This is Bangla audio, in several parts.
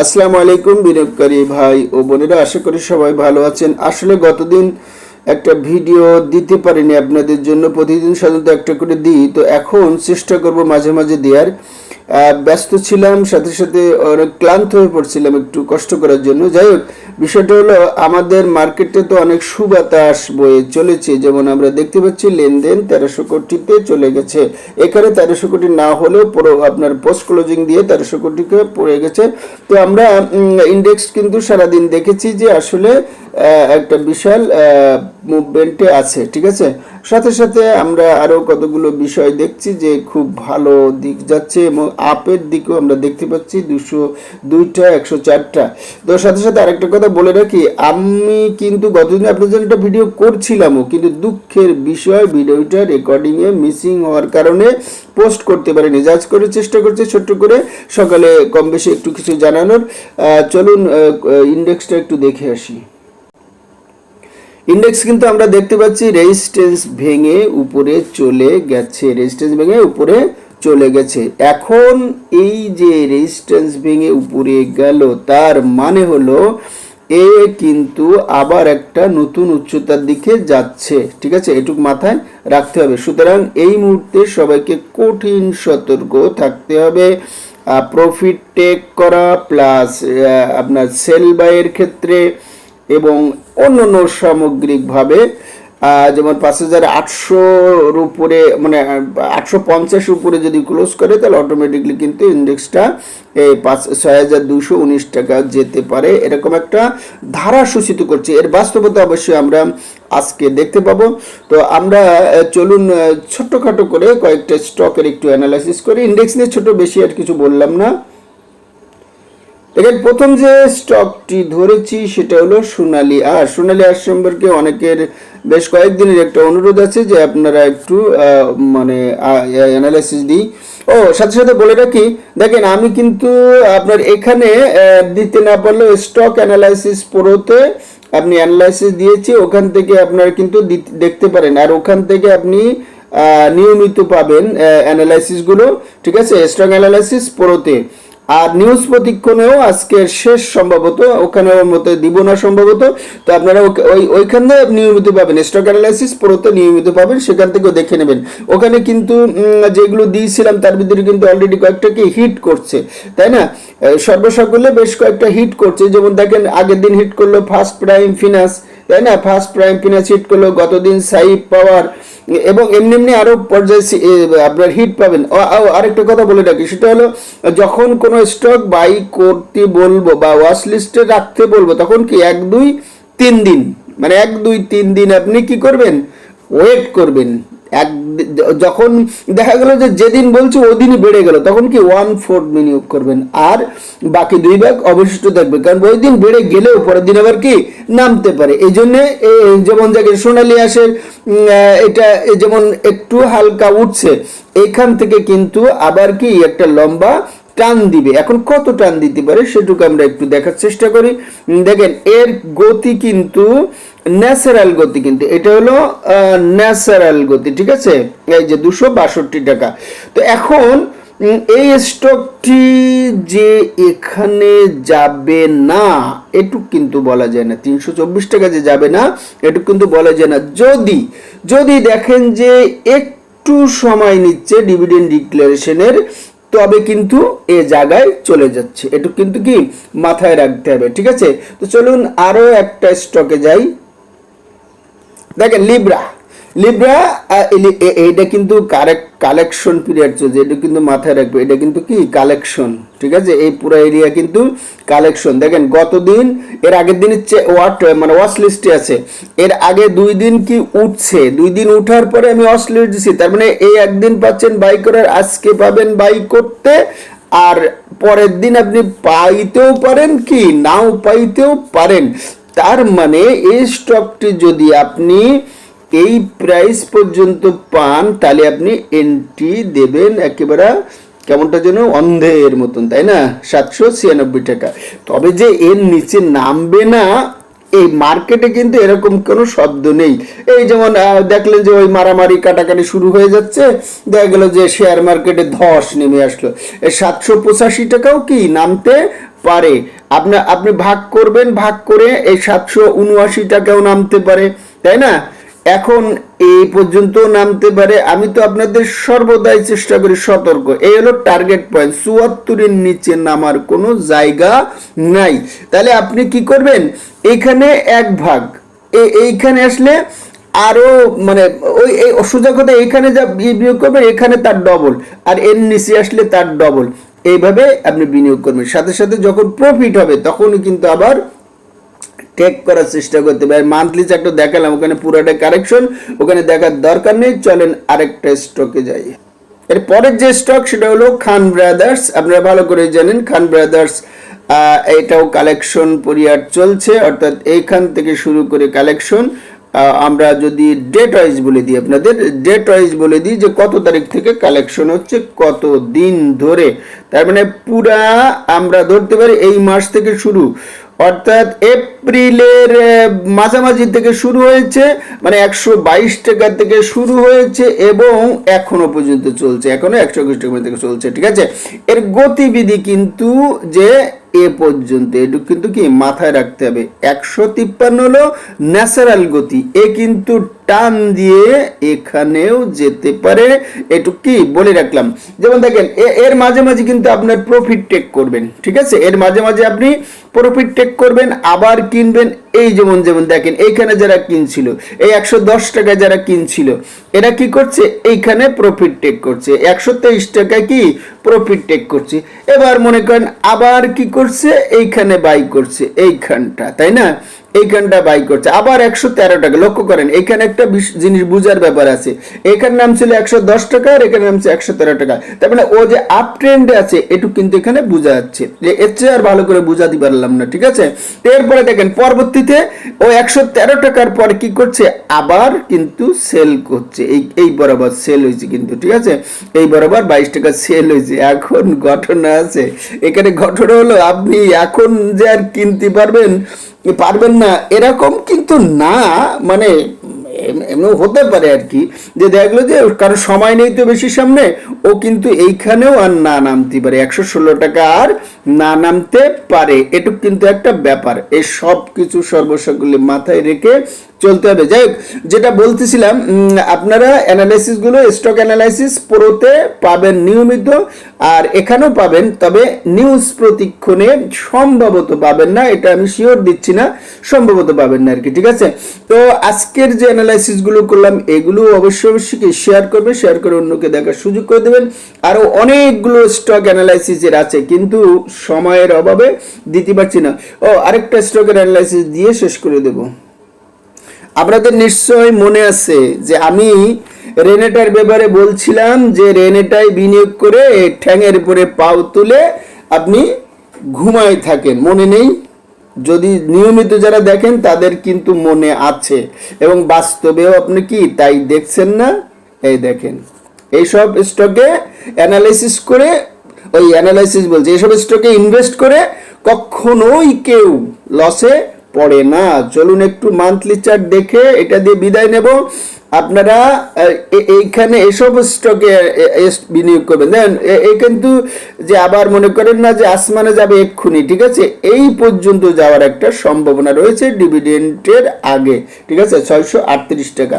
আসসালামু আলাইকুম বিনিয়োগকারী ভাই ও বোনেরা, আশা করি সবাই ভালো আছেন। আসলে গতদিন একটা ভিডিও দিতে পারিনি আপনাদের জন্য, প্রতিদিন সাধারণত একটা করে দিই, তো এখন চেষ্টা করব মাঝে মাঝে দেওয়ার। ব্যস্ত ছিলাম, সাথে সাথে অনেক ক্লান্ত হয়ে পড়ছিলাম একটু কষ্ট করার জন্য। যাই হোক বিষয়টা হলো, আমাদের মার্কেটে তো অনেক সুবাতাস বয়ে চলেছে। যেমন আমরা দেখতে পাচ্ছি, লেনদেন তেরোশো কোটিতে চলে গেছে। এখানে তেরোশো কোটি না হলেও পুরো আপনার পোস্ট ক্লোজিং দিয়ে তেরোশো কোটিকে পড়ে গেছে। তো আমরা ইন্ডেক্স কিন্তু সারাদিন দেখেছি যে আসলে একটা বিশাল মুভমেন্টে আছে, ঠিক আছে? সাথে সাথে আমরা আরও কতগুলো বিষয় দেখছি যে খুব ভালো দিক যাচ্ছে এবং আপের দিকেও আমরা দেখতে পাচ্ছি দুশো দুইটা, একশো চারটা। তো সাথে সাথে আরেকটা কথা বলে রাখি, আমি কিন্তু গতদিন আপনাদের জন্য একটা ভিডিও করছিলামও, কিন্তু দুঃখের বিষয় ভিডিওটা রেকর্ডিংয়ে মিসিং হওয়ার কারণে পোস্ট করতে পারিনি। জাজ করে চেষ্টা করছি ছোট্ট করে, সকালে কম বেশি একটু কিছু জানানোর। চলুন ইন্ডেক্সটা একটু দেখে আসি। ইন্ডেক্স কিন্তু আমরা দেখতে পাচ্ছি রেজিস্ট্যান্স ভেঙে উপরে চলে গেছে রেজিস্ট্যান্স ভেঙে উপরে চলে গেছে। এখন এই যে রেজিস্ট্যান্স ভেঙে উপরে গেল, তার মানে হলো এ কিন্তু আবার একটা নতুন উচ্চতার দিকে যাচ্ছে। ঠিক আছে? এটুক মাথায় রাখতে হবে। সুতরাং এই মুহূর্তে সবাইকে কঠিন সতর্ক থাকতে হবে। প্রফিট টেক করা প্লাস আপনার সেল বাইয়ের ক্ষেত্রে এবং অন্যান্য সামগ্রিকভাবে যেমন পাঁচ হাজার আটশোর উপরে মানে আটশো পঞ্চাশ উপরে যদি ক্লোজ করে, তাহলে অটোমেটিকলি কিন্তু ইন্ডেক্সটা এই পাঁচ, ছয় হাজার দুশো উনিশ টাকা যেতে পারে। এরকম একটা ধারা সূচিত করছে। এর বাস্তবতা অবশ্যই আমরা আজকে দেখতে পাবো। তো আমরা চলুন ছোট্টখাটো করে কয়েকটা স্টকের একটু অ্যানালাইসিস করি। ইন্ডেক্স নিয়ে ছোট বেশি আর কিছু বললাম না। দেখেন, প্রথম যে স্টকটি ধরেছি সেটা হলো সোনালী। আর সোনালী আর সম্পর্কে অনেকের বেশ কয়েকদিনের একটা অনুরোধ আছে যে আপনারা একটু মানে অ্যানালাইসিস দিই। ও, সাথে সাথে বলে রাখি, দেখেন, আমি কিন্তু আপনার এখানে দিতে না পারলেও স্টক অ্যানালাইসিস প্রোতে আপনি অ্যানালাইসিস দিয়েছি, ওখান থেকে আপনারা কিন্তু দেখতে পারেন। আর ওখান থেকে আপনি নিয়মিত পাবেন অ্যানালাইসিসগুলো ঠিক আছে? স্টক অ্যানালাইসিস প্রোতে। আর নিউজ প্রতিক্ষণেও আজকের শেষ সম্ভবত ওখানে ওর মতো দিব না সম্ভবত, তো আপনারা ওই ওইখানে নিয়মিত পাবেন স্টক অ্যানালাইসিস প্রোতে নিয়মিত পাবেন, সেখান থেকেও দেখে নেবেন। ওখানে কিন্তু যেগুলো দিয়েছিলাম তার ভিতরে কিন্তু অলরেডি কয়েকটাকে হিট করছে, তাই না? সর্বসকলে বেশ কয়েকটা হিট করছে, যেমন দেখেন, আগের দিন হিট করল ফার্স্ট প্রাইম ফিনান্স তাই না? ফার্স্ট প্রাইম ফিনান্স হিট করল, গতদিন সাইপ পাওয়ার এবং এমনি এমনি আরও পর্যায়ে আপনার হিট পাবেন। আরেকটা কথা বলে রাখি, সেটা হলো, যখন কোনো স্টক বাই করতে বলব বা ওয়াশ লিস্টে রাখতে বলব, তখন কি এক, দুই, তিন দিন? মানে এক, দুই, তিন দিন আপনি কি করবেন? ওয়েট করবেন। এক যখন দেখা গেল যে যেদিন বলছে ওদিনই বেড়ে গেল, তখন কি ওয়ান ফোর্থ বিনিয়োগ করবেন? আর বাকি দুই ভাগ অবশিষ্ট থাকবে। কারণ ওই দিন বেড়ে গেলেও পরের দিন আবার কি নামতে পারে। এই জন্যে যেমন যাকে সোনালি আসে এটা যেমন একটু হালকা উঠছে, এখান থেকে কিন্তু আবার কি একটা লম্বা টান দিবে। এখন কত টান দিতে পারে সেটুকু আমরা একটু দেখার চেষ্টা করি। দেখেন, এর গতি কিন্তু ন্যাচারাল গতি কিন্তু, এটা হলো ন্যাচারাল গতি, ঠিক আছে? এই যে দুশো বাষট্টি টাকা। তো এখন এই স্টকটি যে এখানে যাবে না, এটুক কিন্তু বলা যায় না। তিনশো চব্বিশ টাকা যে যাবে না, এটুক কিন্তু বলা যায় না। যদি যদি দেখেন যে একটু সময় নিচ্ছে ডিভিডেন্ড ডিক্লারেশনের তবে কিন্তু এ জায়গায় চলে যাচ্ছে। এটু কিন্তু কি মাথায় রাখতে হবে, ঠিক আছে? তো চলুন আরও একটা স্টকে যাই। দেখেন লিব্রা লিব্রা এটা কিন্তু কালেকশন পিরিয়ড চলছে, এটা কিন্তু মাথায় রাখবে, এটা কিন্তু কি? কালেকশন ঠিক আছে? এই পুরো এরিয়া কিন্তু কালেকশন দেখেন, গতদিন, এর আগের দিন ওয়াট মানে ওয়াশ লিস্টে আছে। এর আগে দুই দিন কি উঠছে? দুই দিন উঠার পরে আমি ওয়াশ লিস্ট দিছি। তার মানে এই একদিন পাচ্ছেন বাই করার, আজকে পাবেন বাই করতে, আর পরের দিন আপনি পাইতেও পারেন কি? নাও পাইতেও পারেন। তার মানে এই স্টকটি যদি আপনি এই প্রাইস পর্যন্ত পান, তাহলে আপনি এন্ট্রি দেবেন একেবারে কেমনটা যেন অন্ধের মতন, তাই না? সাতশো ছিয়ানব্বই টাকা। তবে যে এর নিচে নামবে না, এই মার্কেটে কিন্তু এরকম কোনো শব্দ নেই। এই যেমন দেখলেন যে ওই মারামারি, কাটাকাটি শুরু হয়ে যাচ্ছে, দেখা গেল যে শেয়ার মার্কেটে ধস নেমে আসলো। এই সাতশো পঁচাশি টাকাও কি নামতে পারে? আপনার আপনি ভাগ করবেন, ভাগ করে এই সাতশো উনআশি টাকাও নামতে পারে, তাই না? এখন এই পর্যন্ত নামতে পারে, আমি তো আপনাদের সর্বদাই চেষ্টা করি সতর্ক। এই হলো টার্গেট পয়েন্ট চুয়াত্তরের নিচে নামার কোনো জায়গা নাই। তাহলে আপনি কি করবেন? এখানে এক ভাগ। এইখানে আসলে আরও মানে ওই, এই সোজা কথা, এখানে যা বিনিয়োগ করবেন, এখানে তার ডবল আর এর নিচে আসলে তার ডবল এইভাবে আপনি বিনিয়োগ করবেন। সাথে সাথে যখন প্রফিট হবে, তখনই কিন্তু আবার টেক করার চেষ্টা করতে পারে মান্থলি চার্টও দেখালাম, ওখানে পুরোটা কারেকশন ওখানে দেখার দরকার নেই, চলেন আরেকটা স্টকে যাই। এর পরের যে স্টক সেটা হলো খান ব্রাদার্স আপনারা ভালো করে জানেন, খান ব্রাদার্স এটাও কালেকশন পিরিয়ড চলছে, অর্থাৎ এইখান থেকে শুরু করে কালেকশন আমরা যদি ডেট ওয়াইজ বলে দিই আপনাদের ডেট ওয়াইজ বলে দিই যে কত তারিখ থেকে কালেকশন হচ্ছে, কত দিন ধরে। তার মানে পুরা আমরা ধরতে পারি এই মাস থেকে শুরু। অর্থাৎ এপ্রিলের মাঝামাঝি থেকে শুরু হয়েছে মানে একশো বাইশ টাকা থেকে শুরু হয়েছে এবং এখনও পর্যন্ত চলছে, এখনও একশো একুশ টাকা থেকে চলছে, ঠিক আছে? এর গতিবিধি কিন্তু যে এ পর্যন্ত এটুকু কিন্তু কি মাথায় রাখতে হবে, একশো তিপ্পান্ন হলো ন্যাচারাল গতি, এ কিন্তু টান দিয়ে এখানেও যেতে পারে। এটুকু কি বলে রাখলাম? যেমন দেখেন এর মাঝে মাঝে কিন্তু আপনার প্রফিট টেক করবেন, ঠিক আছে? এর মাঝে মাঝে আপনি প্রফিট টেক করবেন, আবার কিনবেন, এই যেমন যেমন দেখেন, এইখানে যারা কিনছিল, এই একশো দশ টাকায় যারা কিনছিল, এরা কি করছে? এইখানে প্রফিট টেক করছে। একশো তেইশ টাকায় কি? প্রফিট টেক করছে। এবার মনে করেন, আবার কি করছে? এইখানে বাই করছে, এইখানটা, তাই না? এইখানটা বাই করছে। আবার একশো তেরো টাকা। লক্ষ্য করেন, এখানে একটা জিনিস বুঝার ব্যাপার আছে। এখানে নাম ছিল একশো দশ টাকা, আর এখানে নাম ছিল একশো তেরো টাকা। তার মানে ও যে আপ ট্রেন্ডে আছে, এটুকু কিন্তু এখানে বোঝা যাচ্ছে। যে এর চেয়ে আর ভালো করে বুঝাতে পারলাম না, ঠিক আছে? এরপরে দেখেন, পরবর্তীতে ও একশো তেরো টাকার পরে কি করছে? আবার কিন্তু সেল করছে। এই এই বরাবর সেল হয়েছে কিন্তু, ঠিক আছে? এই বরাবর বাইশ টাকা সেল হয়েছে। এখন ঘটনা আছে। এখানে ঘটনা হলো, আপনি এখন যে আর কিনতে পারবেন পারবেন না। এরকম কিন্তু না মানে এমন হতে পারে আর কি। যে দেখল যে কারও সময় নেই তো বেশি সামনে, ও কিন্তু এইখানেও আর না নামতে পারে। একশো ষোলো টাকা আর না নামতে পারে। এটুক কিন্তু একটা ব্যাপার। এই সব কিছু সর্বসকলে মাথায় রেখে চলতে হবে। যাই যেটা বলতেছিলাম আপনারা অ্যানালাইসিসগুলো স্টক অ্যানালাইসিস প্রোতে পাবেন নিয়মিত, আর এখানেও পাবেন, তবে নিউজ প্রতিক্ষণে সম্ভবত পাবেন না, এটা আমি শিওর দিচ্ছি না, সম্ভবত পাবেন না আর কি ঠিক আছে? তো আজকের যে অ্যানালাইসিসগুলো করলাম, এগুলো অবশ্যই অবশ্যই কি শেয়ার করবে? শেয়ার করে অন্যকে দেখার সুযোগ করে দেবেন। আরও অনেকগুলো স্টক অ্যানালাইসিসের আছে, কিন্তু সময়ের অভাবে দিতে পারছি না। ও, আরেকটা স্টকের অ্যানালাইসিস দিয়ে শেষ করে দেবো। আপনাদের নিশ্চয় মনে আছে যে আমি রেনেটার ব্যাপারে বলছিলাম যে রেনেটায় বিনিয়োগ করে ঠ্যাঙের উপরে পাও তুলে আপনি ঘুমায় থাকেন। মনে নেই? যদি নিয়মিত যারা দেখেন, তাদের কিন্তু মনে আছে। এবং বাস্তবেও আপনি কি তাই দেখছেন না? এই দেখেন। এইসব স্টকে অ্যানালাইসিস করে, ওই অ্যানালাইসিস বলছে, এইসব স্টকে ইনভেস্ট করে কখনোই কেউ লসে পড়ে না। চলুন একটু মান্থলি চার্ট দেখে এটা দিয়ে বিদায় নেব। আপনারা এইখানে এসব স্টকে বিনিয়োগ করবেন। দেন এই কিন্তু যে আবার মনে করেন না যে আসমানে যাবে এক্ষুনি, ঠিক আছে? এই পর্যন্ত যাওয়ার একটা সম্ভাবনা রয়েছে ডিভিডেন্টের আগে, ঠিক আছে? ছয়শো আটত্রিশ টাকা।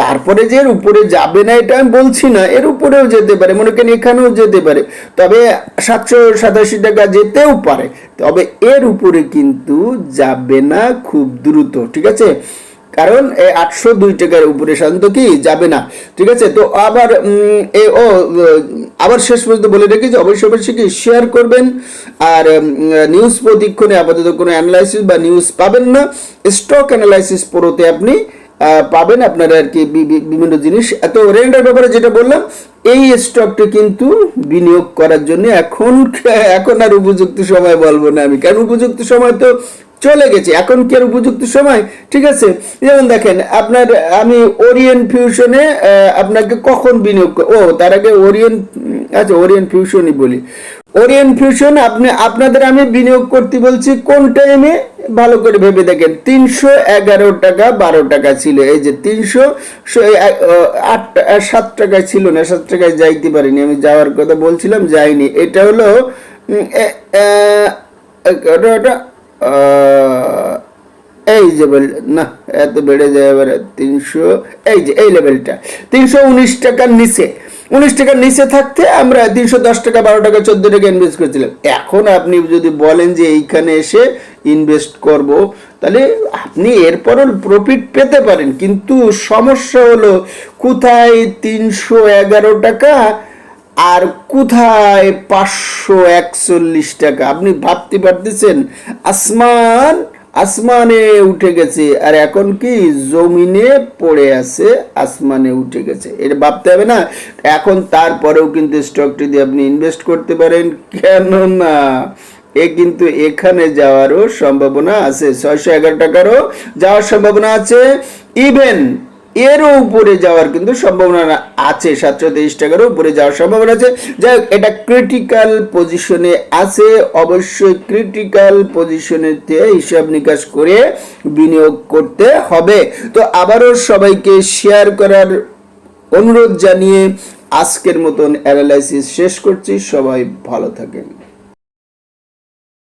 তারপরে যে এর উপরে যাবে না, এটা আমি বলছি না, এর উপরেও যেতে পারে। মনে করেন এখানেও যেতে পারে। তবে সাতশো সাতাশি টাকা যেতেও পারে। তবে এর উপরে কিন্তু যাবে না খুব দ্রুত, ঠিক আছে? কারণ এই আটশো দুই টাকার উপরে সাধারণত কি যাবে না। ঠিক আছে? তো আবার এ, ও আবার শেষ পর্যন্ত বলে রেখে যে অবশ্যই অবশ্যই কি শেয়ার করবেন। আর নিউজ প্রতিক্ষণে আপাতত কোনো অ্যানালাইসিস বা নিউজ পাবেন না। স্টক অ্যানালাইসিস পড়োতে আপনি পাবেন আপনারা আর কি বিভিন্ন জিনিস। এত রেন্ডার ব্যাপারে যেটা বললাম, এই স্টকটা কিন্তু বিনিয়োগ করার জন্য এখন এখন আর উপযুক্ত সময় বলব না আমি। কারণ উপযুক্ত সময় তো চলে গেছে এখন কি আর উপযুক্ত সময় ঠিক আছে যেমন দেখেন আপনার আমি ওরিয়েন্ট ফিউশনে আপনাকে কখন বিনিয়োগ ও তার আগে ওরিয়েন্ট আচ্ছা ওরিয়েন্ট ফিউশনই বলি ওরিয়েন্ট ফিউশন আপনি আপনাদের আমি বিনিয়োগ করতে বলছি কোন টাইমে ভালো করে ভেবে দেখেন তিনশো এগারো টাকা বারো টাকা ছিল এই যে তিনশো আট সাত টাকায় ছিল না সাত টাকায় যাইতে পারিনি আমি যাওয়ার কথা বলছিলাম যাইনি এটা হলো এই যে না, এত বেড়ে যায় এবারে তিনশো, এই যে, এই লেভেলটা তিনশো উনিশ টাকার নিচে, উনিশ টাকার নিচে থাকতে আমরা তিনশো দশ টাকা, বারো টাকা, চোদ্দ টাকা ইনভেস্ট করেছিলাম। এখন আপনি যদি বলেন যে এইখানে এসে ইনভেস্ট করব, তাহলে আপনি এরপরও প্রফিট পেতে পারেন, কিন্তু সমস্যা হলো, কোথায় তিনশো এগারো টাকা আর কোথায় পাঁচশো একচল্লিশ টাকা? আপনি ভাবতে পারতেছেন, আসমান, আসমানে উঠে গেছে, আর এখন কি জমিনে পড়ে আছে, আসমানে উঠে গেছে। এটা ভাবতে হবে না, এখন তারপরেও কিন্তু স্টকটি দিয়ে আপনি ইনভেস্ট করতে পারেন কেন না এ কিন্তু এখানে যাওয়ারও সম্ভাবনা আছে। ছয়শো এগারো টাকারও যাওয়ার সম্ভাবনা আছে। ইভেন এরও উপরে যাওয়ার কিন্তু সম্ভাবনা আছে সাতশো তেইশ টাকারও উপরে যাওয়ার সম্ভাবনা আছে। যাই হোক, এটা ক্রিটিক্যাল পজিশনে আছে। অবশ্যই ক্রিটিক্যাল পজিশনেতে হিসাব নিকাশ করে বিনিয়োগ করতে হবে। তো আবারও সবাইকে শেয়ার করার অনুরোধ জানিয়ে আজকের মতন অ্যানালাইসিস শেষ করছি। সবাই ভালো থাকেন।